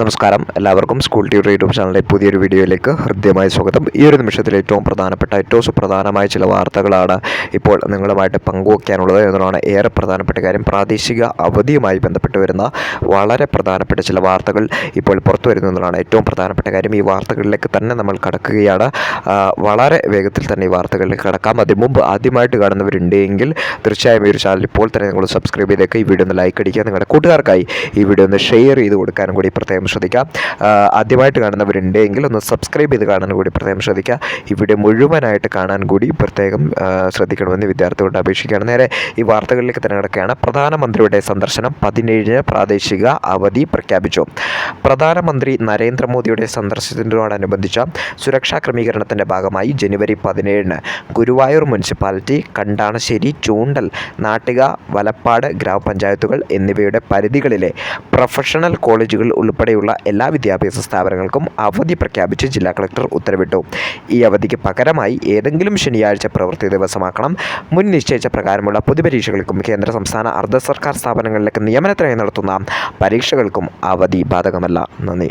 നമസ്കാരം. എല്ലാവർക്കും school tutor YouTube ചാനലിലെ പുതിയൊരു വീഡിയോയിലേക്ക് ഹൃദ്യമായ സ്വാഗതം. ഈ ഒരു നിമിഷത്തിൽ ഏറ്റവും പ്രധാനപ്പെട്ട ഏറ്റവും സുപ്രധാനമായ ചില വാർത്തകളാണ് ഇപ്പോൾ നിങ്ങളുമായിട്ട് പങ്കുവയ്ക്കാനുള്ളത് എന്നതാണ് ഏറെ പ്രധാനപ്പെട്ട കാര്യം. പ്രാദേശിക അവധിയുമായി ബന്ധപ്പെട്ട് വരുന്ന വളരെ പ്രധാനപ്പെട്ട ചില വാർത്തകൾ ഇപ്പോൾ പുറത്തു വരുന്നതാണ് ഏറ്റവും പ്രധാനപ്പെട്ട കാര്യം. ഈ വാർത്തകളിലേക്ക് തന്നെ നമ്മൾ കടക്കുകയാണ്. വളരെ വേഗത്തിൽ തന്നെ ഈ വാർത്തകളിലേക്ക് കടക്കാം. അതിന് മുമ്പ് ആദ്യമായിട്ട് കാണുന്നവരുണ്ട് എങ്കിൽ തീർച്ചയായും ഈ ഒരു ചാനൽ ഇപ്പോൾ തന്നെ നിങ്ങൾ സബ്സ്ക്രൈബ് ചെയ്തേക്ക് ഈ വീഡിയോ ഒന്ന് ലൈക്ക് അടിക്കുക. നിങ്ങളുടെ കൂട്ടുകാർക്കായി ഈ വീഡിയോ ഒന്ന് ഷെയർ ചെയ്ത് കൊടുക്കാനും കൂടി പ്രത്യേകം ശ്രദ്ധിക്കാം ആ, ആദ്യമായിട്ട് കാണുന്നവരുണ്ട് എങ്കിൽ ഒന്ന് സബ്സ്ക്രൈബ് ചെയ്ത് കാണാൻ കൂടി പ്രത്യേകം ശ്രദ്ധിക്കുക. ഇവിടെ മുഴുവനായിട്ട് കാണാൻ കൂടി പ്രത്യേകം ശ്രദ്ധിക്കണമെന്ന് വിദ്യാർത്ഥികളോട് അപേക്ഷിക്കുകയാണ്. നേരെ ഈ വാർത്തകളിലേക്ക് തന്നെ കിടക്കുകയാണ്. പ്രധാനമന്ത്രിയുടെ സന്ദർശനം പതിനേഴിന് പ്രാദേശിക അവധി പ്രഖ്യാപിച്ചു. പ്രധാനമന്ത്രി നരേന്ദ്രമോദിയുടെ സന്ദർശനത്തോടനുബന്ധിച്ച സുരക്ഷാ ക്രമീകരണത്തിന്റെ ഭാഗമായി ജനുവരി പതിനേഴിന് ഗുരുവായൂർ മുനിസിപ്പാലിറ്റി കണ്ടാണശ്ശേരി ചൂണ്ടൽ നാട്ടിക വലപ്പാട് ഗ്രാമപഞ്ചായത്തുകൾ എന്നിവയുടെ പരിധികളിലെ പ്രൊഫഷണൽ കോളേജുകൾ ഉൾപ്പെടെയുള്ള എല്ലാ വിദ്യാഭ്യാസ സ്ഥാപനങ്ങൾക്കും അവധി പ്രഖ്യാപിച്ച് ജില്ലാ കളക്ടർ ഉത്തരവിട്ടു. ഈ അവധിക്ക് പകരമായി ഏതെങ്കിലും ശനിയാഴ്ച പ്രവൃത്തി ദിവസമാക്കണം. മുൻ നിശ്ചയിച്ച പ്രകാരമുള്ള പൊതുപരീക്ഷകൾക്കും കേന്ദ്ര സംസ്ഥാന അർദ്ധ സർക്കാർ സ്ഥാപനങ്ങളിലേക്ക് നിയമനത്തിനായി നടത്തുന്ന പരീക്ഷകൾക്കും അവധി ബാധകമല്ല. നന്ദി.